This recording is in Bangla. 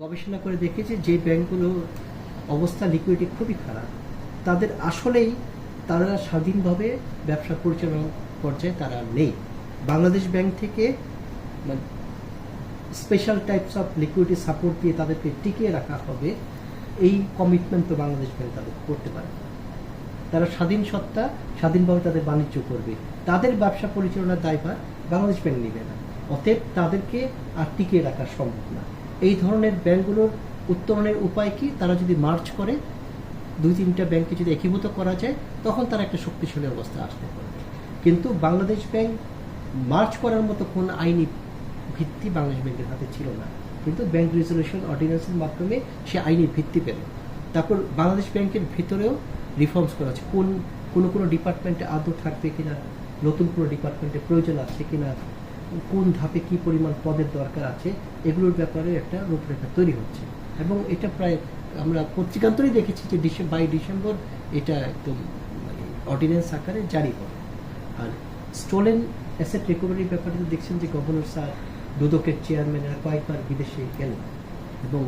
গবেষণা করে দেখেছে যে ব্যাংকগুলো অবস্থা লিকুইডিটি খুবই খারাপ। তাদের আসলেই তারা স্বাধীনভাবে ব্যবসা পরিচালনা পর্যায়ে তারা নেই। বাংলাদেশ ব্যাংক থেকে special types of liquidity support দিয়ে তাদেরকে টিকিয়ে রাখা হবে, এই কমিটমেন্ট তো বাংলাদেশ ব্যাংক তাদের করতে পারে। তারা স্বাধীন সত্তা, স্বাধীনভাবে তাদের বাণিজ্য করবে। তাদের ব্যবসা পরিচালনার দায়ভার বাংলাদেশ ব্যাংক নেবে না। অতএব তাদেরকে আর টিকিয়ে রাখা সম্ভব না। এই ধরনের ব্যাংকগুলোর উত্তরণের উপায় কি? তারা যদি মার্চ করে, দুই তিনটা ব্যাংকে যদি একীভূত করা যায়, তখন তারা একটা শক্তিশালী অবস্থা আসতে পারবে। কিন্তু বাংলাদেশ ব্যাংক মার্চ করার মতো কোন আইনি ভিত্তি বাংলাদেশ ব্যাংকের হাতে ছিল না। কিন্তু ব্যাংক রেজলিউশন অর্ডিন্যান্সের মাধ্যমে সে আইনি ভিত্তি পেল। তারপর বাংলাদেশ ব্যাংকের ভিতরেও রিফর্মস করা হচ্ছে। কোন, কোনো কোনো ডিপার্টমেন্টে আদৌ থাকবে কিনা? নতুন কোনো ডিপার্টমেন্টের প্রয়োজন আছে কিনা? কোন ধাপে কি পরিমাণ পদের দরকার আছে, এগুলোর ব্যাপারে একটা রূপরেখা তৈরি হচ্ছে। এবং এটা প্রায় আমরা পত্রিকান্তরেই দেখেছি যে ডিসে বাই ডিসেম্বর এটা একদম মানে অর্ডিন্যান্স আকারে জারি হবে আর স্টোলেন অ্যাসেট রিকভারির ব্যাপারে দেখছেন যে গভর্নর স্যার দুদকের চেয়ারম্যানেরা কয়েকবার বিদেশে গেলেন। এবং